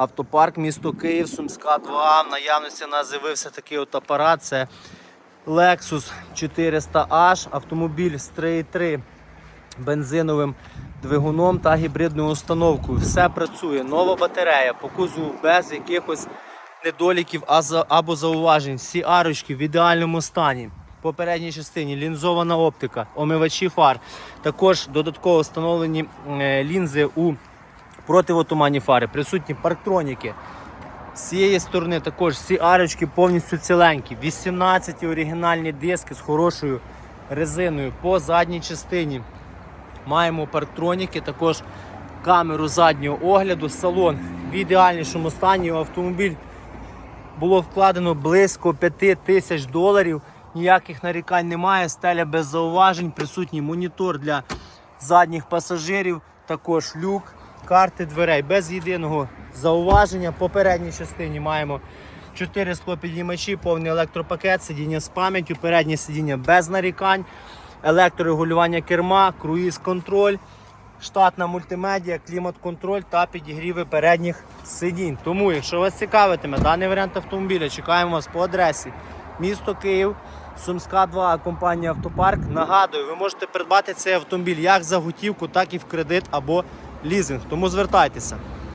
Автопарк, місто Київ, Сумська 2. В наявності у нас з'явився такий от апарат. Це Lexus 400H, автомобіль з 3.3 бензиновим двигуном та гібридною установкою. Все працює. Нова батарея по кузову без якихось недоліків або зауважень. Всі арочки в ідеальному стані. Попередній частині лінзована оптика, омивачі фар. Також додатково встановлені е, лінзи у противотуманні фари, присутні парктроніки. З цієї сторони також всі арочки повністю ціленькі. 18 оригінальні диски з хорошою резиною по задній частині. Маємо парктроніки, також камеру заднього огляду, салон в ідеальнішому стані. Автомобіль було вкладено близько 5 тисяч доларів. Ніяких нарікань немає, стеля без зауважень, присутній монітор для задніх пасажирів, також люк, карти дверей без єдиного зауваження. По передній частині маємо 4 склопідіймачі, повний електропакет, сидіння з пам'яттю, переднє сидіння без нарікань, електрорегулювання керма, круїз-контроль, штатна мультимедіа, клімат-контроль та підігріви передніх сидінь. Тому, якщо вас цікавитиме даний варіант автомобіля, чекаємо вас по адресі місто Київ, Сумська 2, компанія Автопарк. Нагадую, ви можете придбати цей автомобіль як за готівку, так і в кредит або лізинг. Тому звертайтеся.